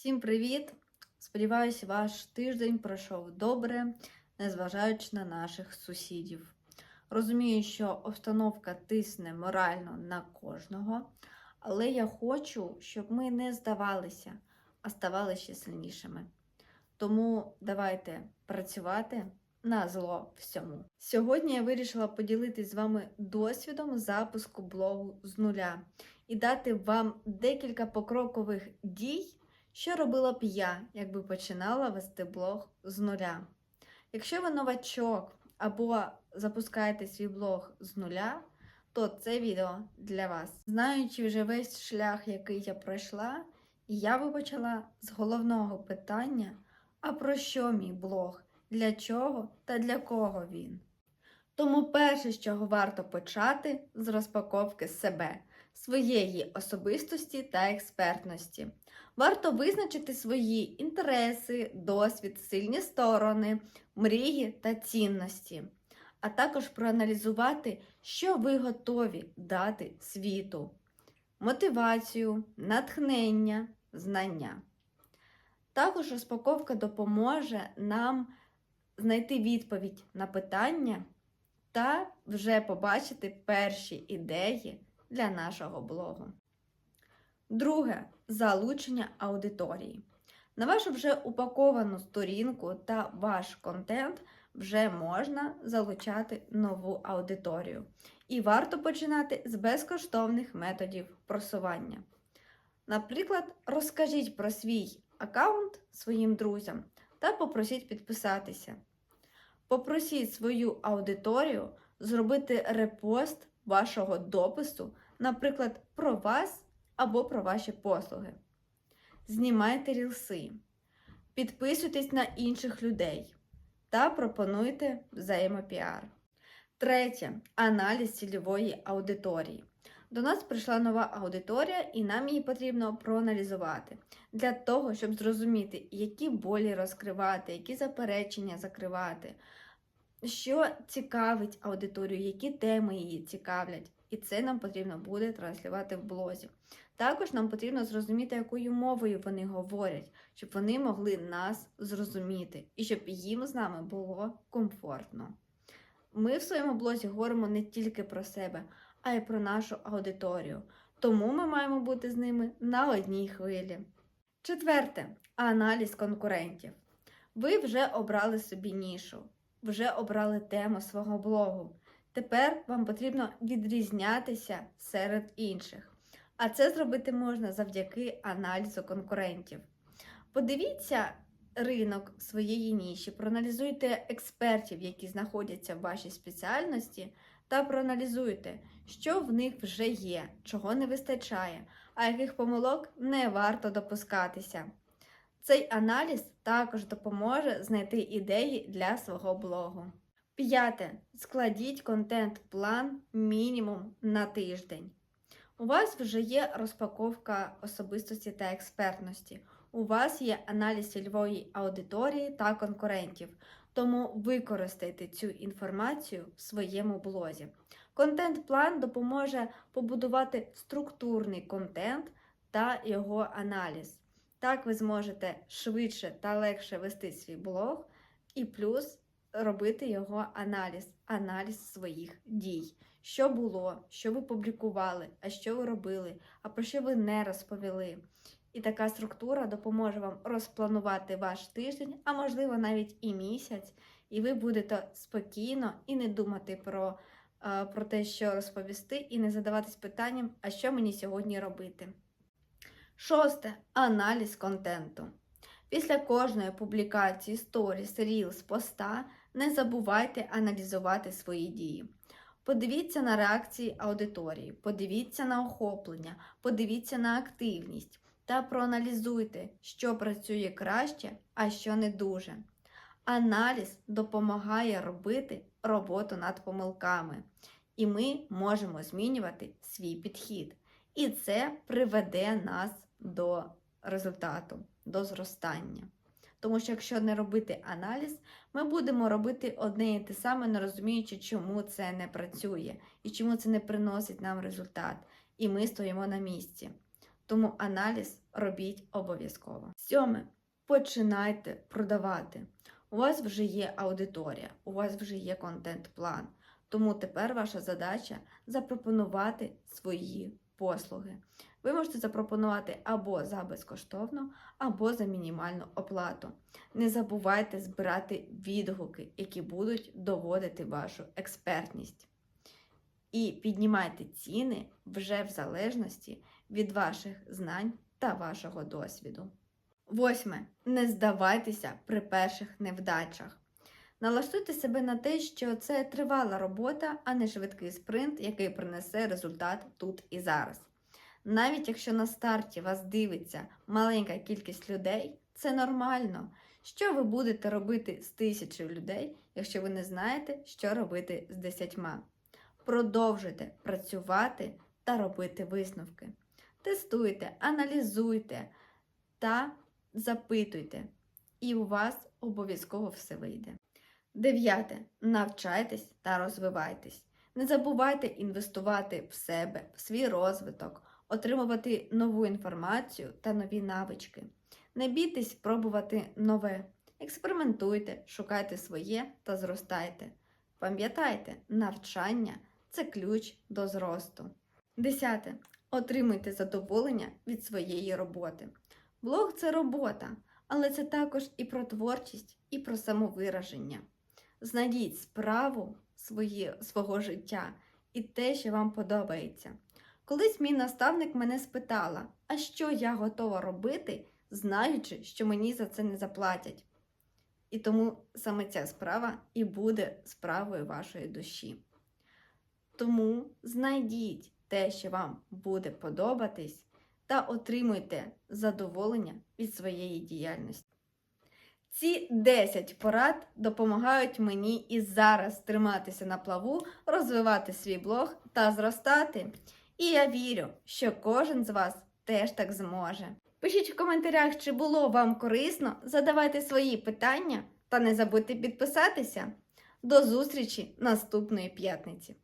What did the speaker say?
Всім привіт! Сподіваюся, ваш тиждень пройшов добре, незважаючи на наших сусідів. Розумію, що обстановка тисне морально на кожного, але я хочу, щоб ми не здавалися, а ставали ще сильнішими. Тому давайте працювати на зло всьому. Сьогодні я вирішила поділитися з вами досвідом запуску блогу з нуля і дати вам декілька покрокових дій, що робила б я, якби починала вести блог з нуля. Якщо ви новачок або запускаєте свій блог з нуля, то це відео для вас. Знаючи вже весь шлях, який я пройшла, я би почала з головного питання: а про що мій блог? Для чого та для кого він? Тому перше, з чого варто почати, з розпаковки себе, своєї особистості та експертності. Варто визначити свої інтереси, досвід, сильні сторони, мрії та цінності, а також проаналізувати, що ви готові дати світу: мотивацію, натхнення, знання. Також розпаковка допоможе нам знайти відповідь на питання та вже побачити перші ідеї для нашого блогу. Друге залучення аудиторії. На вашу вже упаковану сторінку та ваш контент вже можна залучати нову аудиторію. І варто починати з безкоштовних методів просування. Наприклад, розкажіть про свій аккаунт своїм друзям та попросіть підписатися. Попросіть свою аудиторію зробити репост вашого допису, наприклад, про вас або про ваші послуги. Знімайте рілси, підписуйтесь на інших людей та пропонуйте взаємопіар. Третє аналіз цільової аудиторії. До нас прийшла нова аудиторія, і нам її потрібно проаналізувати для того, щоб зрозуміти, які болі розкривати, які заперечення закривати, що цікавить аудиторію, які теми її цікавлять. І це нам потрібно буде транслювати в блозі. Також нам потрібно зрозуміти, якою мовою вони говорять, щоб вони могли нас зрозуміти і щоб їм з нами було комфортно. Ми в своєму блозі говоримо не тільки про себе, а й про нашу аудиторію. Тому ми маємо бути з ними на одній хвилі. Четверте аналіз конкурентів. Ви вже обрали собі нішу, вже обрали тему свого блогу. Тепер вам потрібно відрізнятися серед інших. А це зробити можна завдяки аналізу конкурентів. Подивіться ринок своєї ніші, проаналізуйте експертів, які знаходяться в вашій спеціальності, та проаналізуйте, що в них вже є, чого не вистачає, а яких помилок не варто допускатися. Цей аналіз також допоможе знайти ідеї для свого блогу. П'яте. Складіть контент-план мінімум на тиждень. У вас вже є розпаковка особистості та експертності. У вас є аналіз цільової аудиторії та конкурентів, тому використайте цю інформацію в своєму блозі. Контент-план допоможе побудувати структурний контент та його аналіз. Так ви зможете швидше та легше вести свій блог, і плюс робити його аналіз, аналіз своїх дій. Що було, що ви публікували, а що ви робили, а про що ви не розповіли. І така структура допоможе вам розпланувати ваш тиждень, а можливо навіть і місяць, і ви будете спокійно і не думати про, е, про те, що розповісти, і не задаватись питанням, а що мені сьогодні робити. Шосте аналіз контенту. Після кожної публікації сторіс, рілс, поста не забувайте аналізувати свої дії. Подивіться на реакції аудиторії, подивіться на охоплення, подивіться на активність та проаналізуйте, що працює краще, а що не дуже. Аналіз допомагає робити роботу над помилками, і ми можемо змінювати свій підхід. І це приведе нас до результату, до зростання. Тому що, якщо не робити аналіз, ми будемо робити одне і те саме, не розуміючи, чому це не працює і чому це не приносить нам результат. І ми стоїмо на місці. Тому аналіз робіть обов'язково. Сьоме. Починайте продавати. У вас вже є аудиторія, у вас вже є контент-план. Тому тепер ваша задача запропонувати свої послуги. Ви можете запропонувати або за безкоштовно, або за мінімальну оплату. Не забувайте збирати відгуки, які будуть доводити вашу експертність. І піднімайте ціни вже в залежності від ваших знань та вашого досвіду. Восьме. Не здавайтеся при перших невдачах. Налаштуйте себе на те, що це тривала робота, а не швидкий спринт, який принесе результат тут і зараз. Навіть якщо на старті вас дивиться маленька кількість людей, це нормально. Що ви будете робити з тисячою людей, якщо ви не знаєте, що робити з десятьма? Продовжуйте працювати та робити висновки. Тестуйте, аналізуйте та запитуйте, і у вас обов'язково все вийде. Дев'яте. Навчайтесь та розвивайтесь. Не забувайте інвестувати в себе, в свій розвиток, отримувати нову інформацію та нові навички. Не бійтесь пробувати нове. Експериментуйте, шукайте своє та зростайте. Пам'ятайте, навчання це ключ до зросту. Десяте. Отримуйте задоволення від своєї роботи. Блог це робота, але це також і про творчість, і про самовираження. Знайдіть справу своє, свого життя і те, що вам подобається. Колись мій наставник мене спитала, а що я готова робити, знаючи, що мені за це не заплатять. І тому саме ця справа і буде справою вашої душі. Тому знайдіть те, що вам буде подобатись, та отримуйте задоволення від своєї діяльності. Ці 10 порад допомагають мені і зараз триматися на плаву, розвивати свій блог та зростати. І я вірю, що кожен з вас теж так зможе. Пишіть в коментарях, чи було вам корисно, задавайте свої питання та не забудьте підписатися. До зустрічі наступної п'ятниці!